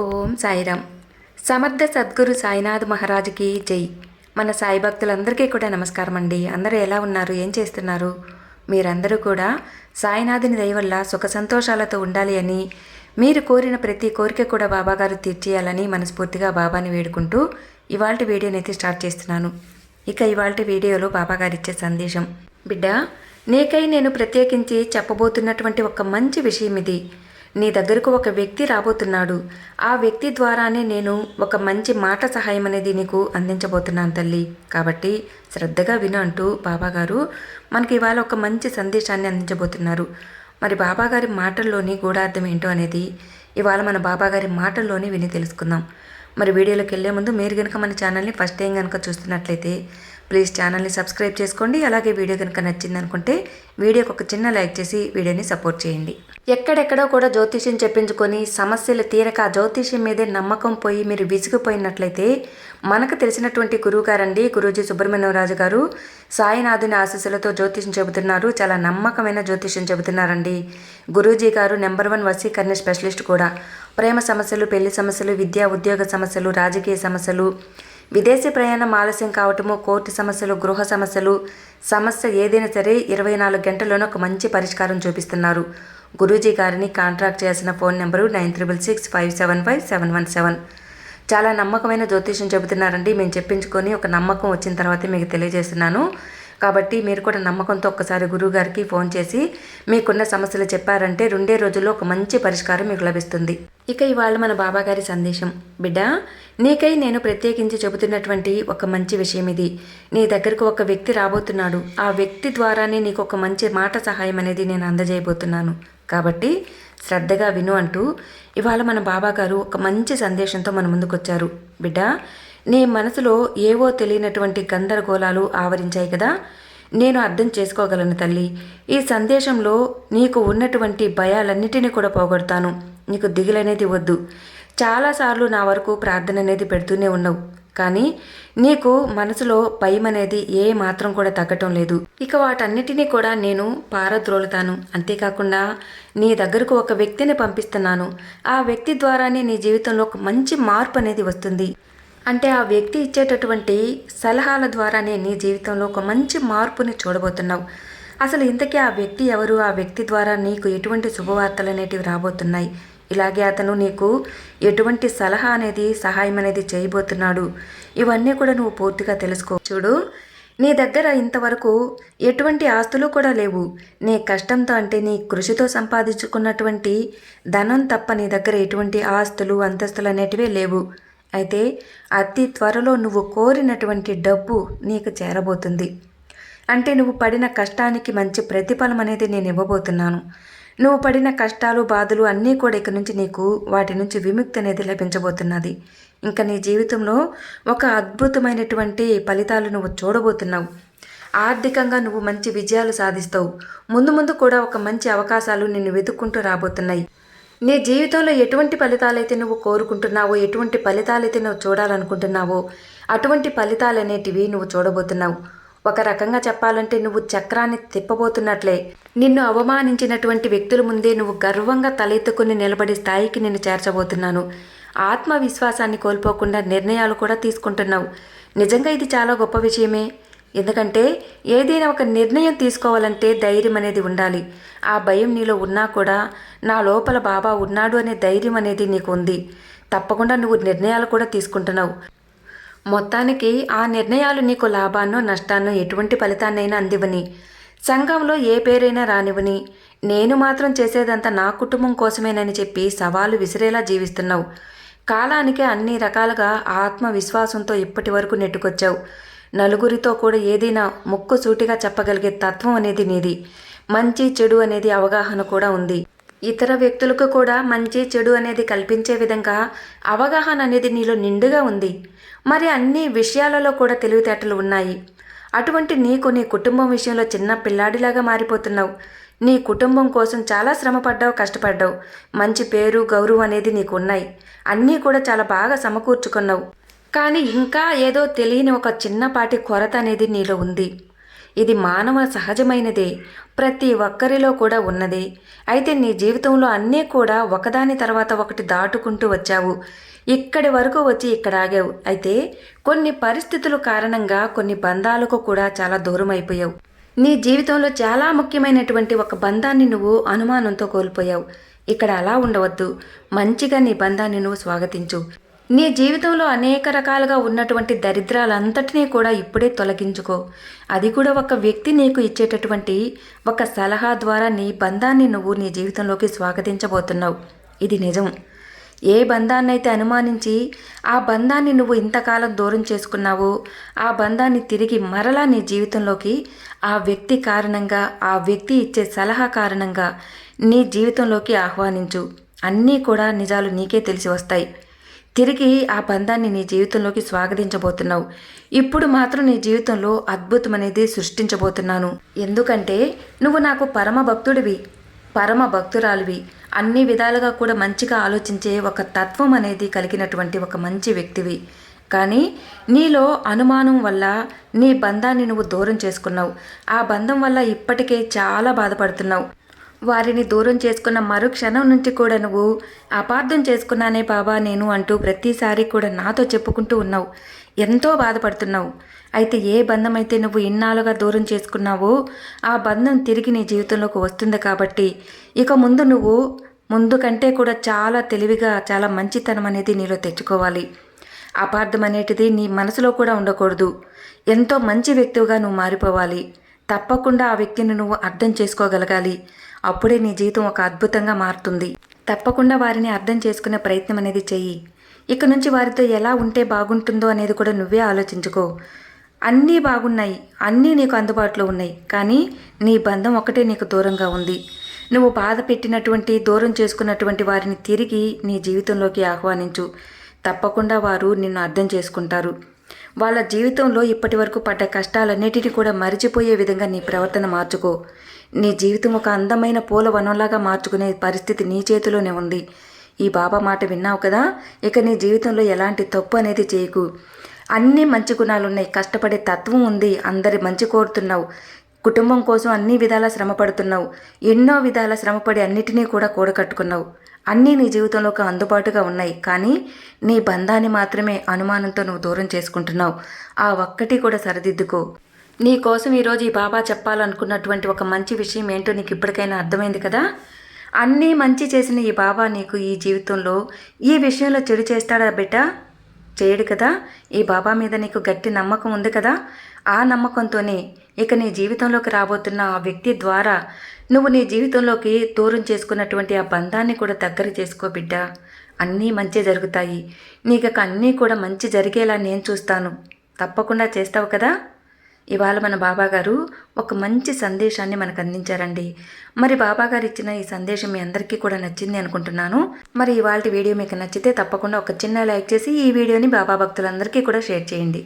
ఓం సాయిరామ్. సమర్థ సద్గురు సాయినాథ్ మహారాజుకి జై. మన సాయి భక్తులందరికీ కూడా నమస్కారం అండి. అందరూ ఎలా ఉన్నారు? ఏం చేస్తున్నారు? మీరందరూ కూడా సాయినాథుని దయ వల్ల సుఖ సంతోషాలతో ఉండాలి అని మీరు కోరిన ప్రతి కోరిక కూడా బాబాగారు తీర్చేయాలని మనస్ఫూర్తిగా బాబాని వేడుకుంటూ ఇవాళ వీడియోని అయితే స్టార్ట్ చేస్తున్నాను. ఇక ఇవాళ వీడియోలో బాబాగారు ఇచ్చే సందేశం. బిడ్డ నీకై నేను ప్రత్యేకించి చెప్పబోతున్నటువంటి ఒక మంచి విషయం ఇది. నీ దగ్గరకు ఒక వ్యక్తి రాబోతున్నాడు. ఆ వ్యక్తి ద్వారానే నేను ఒక మంచి మాట సహాయం అనేది నీకు అందించబోతున్నాను తల్లి. కాబట్టి శ్రద్ధగా విను అంటూ బాబాగారు మనకి ఇవాళ ఒక మంచి సందేశాన్ని అందించబోతున్నారు. మరి బాబాగారి మాటల్లోని గూఢార్థం ఏంటో అనేది ఇవాళ మన బాబాగారి మాటల్లోనే విని తెలుసుకుందాం. మరి వీడియోలోకి వెళ్ళే ముందు మీరు కనుక మన ఛానల్ని ఫస్ట్ టైం కనుక చూస్తున్నట్లయితే ప్లీజ్ ఛానల్ని సబ్స్క్రైబ్ చేసుకోండి. అలాగే వీడియో కనుక నచ్చిందనుకుంటే వీడియోకి ఒక చిన్న లైక్ చేసి వీడియోని సపోర్ట్ చేయండి. ఎక్కడెక్కడో కూడా జ్యోతిష్యం చెప్పించుకొని సమస్యలు తీరక ఆ జ్యోతిష్యం మీదే నమ్మకం పోయి మీరు విసిగిపోయినట్లయితే మనకు తెలిసినటువంటి గురువు గారండి గురూజీ సుబ్రహ్మణ్యరాజు గారు. సాయినాథుని ఆశీస్సులతో జ్యోతిష్యం చెబుతున్నారు. చాలా నమ్మకమైన జ్యోతిష్యం చెబుతున్నారండి. గురూజీ గారు నెంబర్ వన్ వసీకరణ స్పెషలిస్ట్ కూడా. ప్రేమ సమస్యలు పెళ్ళి సమస్యలు విద్యా ఉద్యోగ సమస్యలు రాజకీయ సమస్యలు విదేశీ ప్రయాణం ఆలస్యం కావటము కోర్టు సమస్యలు గృహ సమస్యలు సమస్య ఏదైనా సరే ఇరవై నాలుగు గంటల్లోనే ఒక మంచి పరిష్కారం చూపిస్తున్నారు. గురూజీ గారిని కాంట్రాక్ట్ చేసిన phone number nine triple six five seven five seven one seven. చాలా నమ్మకమైన జ్యోతిష్యం చెబుతున్నారండి. మేము చెప్పించుకొని ఒక నమ్మకం వచ్చిన తర్వాత మీకు తెలియజేస్తున్నాను. కాబట్టి మీరు కూడా నమ్మకంతో ఒక్కసారి గురువుగారికి ఫోన్ చేసి మీకున్న సమస్యలు చెప్పారంటే రెండే రోజుల్లో ఒక మంచి పరిష్కారం మీకు లభిస్తుంది. ఇక ఇవాళ మన బాబాగారి సందేశం. బిడ్డ నీకై నేను ప్రత్యేకించి చెబుతున్నటువంటి ఒక మంచి విషయం ఇది. నీ దగ్గరకు ఒక వ్యక్తి రాబోతున్నాడు. ఆ వ్యక్తి ద్వారానే నీకు ఒక మంచి మాట సహాయం అనేది నేను అందజేయబోతున్నాను. కాబట్టి శ్రద్ధగా విను అంటూ ఇవాళ మన బాబాగారు ఒక మంచి సందేశంతో మన ముందుకొచ్చారు. బిడ్డ నీ మనసులో ఏవో తెలియనటువంటి గందరగోళాలు ఆవరించాయి కదా. నేను అర్థం చేసుకోగలను తల్లి. ఈ సందేశంలో నీకు ఉన్నటువంటి భయాలన్నిటినీ కూడా పోగొడతాను. నీకు దిగులనేది వద్దు. చాలాసార్లు నా వరకు ప్రార్థన అనేది పెడుతూనే ఉన్నావు. కానీ నీకు మనసులో భయం అనేది ఏ మాత్రం కూడా తగ్గటం లేదు. ఇక వాటన్నిటినీ కూడా నేను పారద్రోలుతాను. అంతేకాకుండా నీ దగ్గరకు ఒక వ్యక్తిని పంపిస్తున్నాను. ఆ వ్యక్తి ద్వారానే నీ జీవితంలో ఒక మంచి మార్పు అనేది వస్తుంది. అంటే ఆ వ్యక్తి ఇచ్చేటటువంటి సలహాల ద్వారానే నీ జీవితంలో ఒక మంచి మార్పుని చూడబోతున్నావు. అసలు ఇంతకీ ఆ వ్యక్తి ఎవరు? ఆ వ్యక్తి ద్వారా నీకు ఎటువంటి శుభవార్తలు అనేటివి రాబోతున్నాయి? ఇలాగే అతను నీకు ఎటువంటి సలహా అనేది సహాయం అనేది చేయబోతున్నాడు. ఇవన్నీ కూడా నువ్వు పూర్తిగా తెలుసుకో. చూడు నీ దగ్గర ఇంతవరకు ఎటువంటి ఆస్తులు కూడా లేవు. నీ కష్టంతో అంటే నీ కృషితో సంపాదించుకున్నటువంటి ధనం తప్ప నీ దగ్గర ఎటువంటి ఆస్తులు అంతస్తులు అనేటివే లేవు. అయితే అతి త్వరలో నువ్వు కోరినటువంటి డబ్బు నీకు చేరబోతుంది. అంటే నువ్వు పడిన కష్టానికి మంచి ప్రతిఫలం అనేది నేను ఇవ్వబోతున్నాను. నువ్వు పడిన కష్టాలు బాధలు అన్నీ కూడా ఇక నుంచి నీకు వాటి నుంచి విముక్తి అనేది లభించబోతున్నది. ఇంకా నీ జీవితంలో ఒక అద్భుతమైనటువంటి ఫలితాలు నువ్వు చూడబోతున్నావు. ఆర్థికంగా నువ్వు మంచి విజయాలు సాధిస్తావు. ముందు ముందు కూడా ఒక మంచి అవకాశాలు నిన్ను వెతుక్కుంటూ రాబోతున్నాయి. నీ జీవితంలో ఎటువంటి ఫలితాలైతే నువ్వు కోరుకుంటున్నావో ఎటువంటి ఫలితాలైతే నువ్వు చూడాలనుకుంటున్నావో అటువంటి ఫలితాలు అనేటివి నువ్వు చూడబోతున్నావు. ఒక రకంగా చెప్పాలంటే నువ్వు చక్రాన్ని తిప్పబోతున్నట్లే. నిన్ను అవమానించినటువంటి వ్యక్తుల ముందే నువ్వు గర్వంగా తలెత్తుకుని నిలబడి స్థాయికి నిన్ను చేర్చబోతున్నాను. ఆత్మవిశ్వాసాన్ని కోల్పోకుండా నిర్ణయాలు కూడా తీసుకుంటున్నావు. నిజంగా ఇది చాలా గొప్ప విషయమే. ఎందుకంటే ఏదైనా ఒక నిర్ణయం తీసుకోవాలంటే ధైర్యం అనేది ఉండాలి. ఆ భయం నీలో ఉన్నా కూడా నా లోపల బాబా ఉన్నాడు అనే ధైర్యం అనేది నీకు ఉంది. తప్పకుండా నువ్వు నిర్ణయాలు కూడా తీసుకుంటున్నావు. మొత్తానికి ఆ నిర్ణయాలు నీకు లాభాన్నో నష్టాన్నో ఎటువంటి ఫలితాన్నైనా అందివని సంఘంలో ఏ పేరైనా రానివని నేను మాత్రం చేసేదంతా నా కుటుంబం కోసమేనని చెప్పి సవాలు విసిరేలా జీవిస్తున్నావు. కాలానికి అన్ని రకాలుగా ఆత్మవిశ్వాసంతో ఇప్పటి వరకు నెట్టుకొచ్చావు. నలుగురితో కూడా ఏదైనా ముక్కు సూటిగా చెప్పగలిగే తత్వం అనేది నీది. మంచి చెడు అనేది అవగాహన కూడా ఉంది. ఇతర వ్యక్తులకు కూడా మంచి చెడు అనేది కల్పించే విధంగా అవగాహన అనేది నీలో నిండుగా ఉంది. మరి అన్ని విషయాలలో కూడా తెలివితేటలు ఉన్నాయి. అటువంటి నీకు నీ కుటుంబం విషయంలో చిన్న పిల్లాడిలాగా మారిపోతున్నావు. నీ కుటుంబం కోసం చాలా శ్రమపడ్డావు కష్టపడ్డావు. మంచి పేరు గౌరవం అనేది నీకు ఉన్నాయి. అన్నీ కూడా చాలా బాగా సమకూర్చుకున్నావు. కానీ ఇంకా ఏదో తెలియని ఒక చిన్నపాటి కొరత అనేది నీలో ఉంది. ఇది మానవ సహజమైనదే. ప్రతి ఒక్కరిలో కూడా ఉన్నది. అయితే నీ జీవితంలో అన్నీ కూడా ఒకదాని తర్వాత ఒకటి దాటుకుంటూ వచ్చావు. ఇక్కడి వరకు వచ్చి ఇక్కడ ఆగావు. అయితే కొన్ని పరిస్థితుల కారణంగా కొన్ని బంధాలకు కూడా చాలా దూరం అయిపోయావు. నీ జీవితంలో చాలా ముఖ్యమైనటువంటి ఒక బంధాన్ని నువ్వు అనుమానంతో కోల్పోయావు. ఇక్కడ అలా ఉండవద్దు. మంచిగా నీ బంధాన్ని నువ్వు స్వాగతించు. నీ జీవితంలో అనేక రకాలుగా ఉన్నటువంటి దరిద్రాలంతటినీ కూడా ఇప్పుడే తొలగించుకో. అది కూడా ఒక వ్యక్తి నీకు ఇచ్చేటటువంటి ఒక సలహా ద్వారా నీ బంధాన్ని నువ్వు నీ జీవితంలోకి స్వాగతించబోతున్నావు. ఇది నిజం. ఏ బంధాన్నైతే అనుమానించి ఆ బంధాన్ని నువ్వు ఇంతకాలం దూరం చేసుకున్నావో ఆ బంధాన్ని తిరిగి మరలా నీ జీవితంలోకి ఆ వ్యక్తి కారణంగా ఆ వ్యక్తి ఇచ్చే సలహా కారణంగా నీ జీవితంలోకి ఆహ్వానించు. అన్నీ కూడా నిజాలు నీకే తెలిసి వస్తాయి. తిరిగి ఆ బంధాన్ని నీ జీవితంలోకి స్వాగతించబోతున్నావు. ఇప్పుడు మాత్రం నీ జీవితంలో అద్భుతం అనేది సృష్టించబోతున్నాను. ఎందుకంటే నువ్వు నాకు పరమ భక్తుడివి పరమ భక్తురాలివి అన్ని విధాలుగా కూడా మంచిగా ఆలోచించే ఒక తత్వం అనేది కలిగినటువంటి ఒక మంచి వ్యక్తివి. కానీ నీలో అనుమానం వల్ల నీ బంధాన్ని నువ్వు దూరం చేసుకున్నావు. ఆ బంధం వల్ల ఇప్పటికే చాలా బాధపడుతున్నావు. వారిని దూరం చేసుకున్న మరు క్షణం నుంచి కూడా నువ్వు అపార్థం చేసుకున్నానే బాబా నేను అంటూ ప్రతిసారి కూడా నాతో చెప్పుకుంటూ ఉన్నావు. ఎంతో బాధపడుతున్నావు. అయితే ఏ బంధం అయితే నువ్వు ఇన్నాళ్ళుగా దూరం చేసుకున్నావో ఆ బంధం తిరిగి నీ జీవితంలోకి వస్తుంది కాబట్టి ఇక ముందు నువ్వు ముందు కంటే కూడా చాలా తెలివిగా చాలా మంచితనం అనేది నీలో తెచ్చుకోవాలి. అపార్థం అనేటిది నీ మనసులో కూడా ఉండకూడదు. ఎంతో మంచి వ్యక్తిగా నువ్వు మారిపోవాలి. తప్పకుండా ఆ వ్యక్తిని నువ్వు అర్థం చేసుకోగలగాలి. అప్పుడే నీ జీవితం ఒక అద్భుతంగా మారుతుంది. తప్పకుండా వారిని అర్థం చేసుకునే ప్రయత్నం అనేది చెయ్యి. ఇక నుంచి వారితో ఎలా ఉంటే బాగుంటుందో అనేది కూడా నువ్వే ఆలోచించుకో. అన్నీ బాగున్నాయి. అన్నీ నీకు అందుబాటులో ఉన్నాయి. కానీ నీ బంధం ఒకటే నీకు దూరంగా ఉంది. నువ్వు బాధ పెట్టినటువంటి దూరం చేసుకున్నటువంటి వారిని తిరిగి నీ జీవితంలోకి ఆహ్వానించు. తప్పకుండా వారు నిన్ను అర్థం చేసుకుంటారు. వాళ్ళ జీవితంలో ఇప్పటి వరకు పడ్డ కష్టాలన్నిటినీ కూడా మరిచిపోయే విధంగా నీ ప్రవర్తన మార్చుకో. నీ జీవితం ఒక అందమైన పూల వనంలాగా మార్చుకునే పరిస్థితి నీ చేతిలోనే ఉంది. ఈ బాబా మాట విన్నావు కదా? ఇక నీ జీవితంలో ఎలాంటి తప్పు అనేది చేయకు. అన్ని మంచి గుణాలు ఉన్నాయి కష్టపడే తత్వం ఉంది. అందరి మంచి కోరుతున్నావు. కుటుంబం కోసం అన్ని విధాలా శ్రమపడుతున్నావు. ఎన్నో విధాల శ్రమపడి అన్నిటినీ కూడా కూడకట్టుకున్నావు అన్నీ నీ జీవితంలోకి అందుబాటుగా ఉన్నాయి. కానీ నీ బంధాన్ని మాత్రమే అనుమానంతో నువ్వు దూరం చేసుకుంటున్నావు. ఆ ఒక్కటి కూడా సరిదిద్దుకో. నీ కోసం ఈరోజు ఈ బాబా చెప్పాలనుకున్నటువంటి ఒక మంచి విషయం ఏంటో నీకు ఇప్పటికైనా అర్థమైంది కదా? అన్నీ మంచి చేసిన ఈ బాబా నీకు ఈ జీవితంలో ఈ విషయంలో చెడు చేస్తాడా బిడ్డ? చేయడు కదా? ఈ బాబా మీద నీకు గట్టి నమ్మకం ఉంది కదా? ఆ నమ్మకంతోనే ఇక నీ జీవితంలోకి రాబోతున్న ఆ వ్యక్తి ద్వారా నువ్వు నీ జీవితంలోకి దూరం చేసుకున్నటువంటి ఆ బంధాన్ని కూడా దగ్గర చేసుకో బిడ్డ. అన్నీ మంచి జరుగుతాయి. నీకు అన్నీ కూడా మంచి జరిగేలా నేను చూస్తాను. తప్పకుండా చేస్తావు కదా? ఇవాళ మన బాబాగారు ఒక మంచి సందేశాన్ని మనకు అందించారండి. మరి బాబాగారు ఇచ్చిన ఈ సందేశం మీ అందరికీ కూడా నచ్చింది అనుకుంటున్నాను. మరి ఇవాళ వీడియో మీకు నచ్చితే తప్పకుండా ఒక చిన్న లైక్ చేసి ఈ వీడియోని బాబా భక్తులందరికీ కూడా షేర్ చేయండి.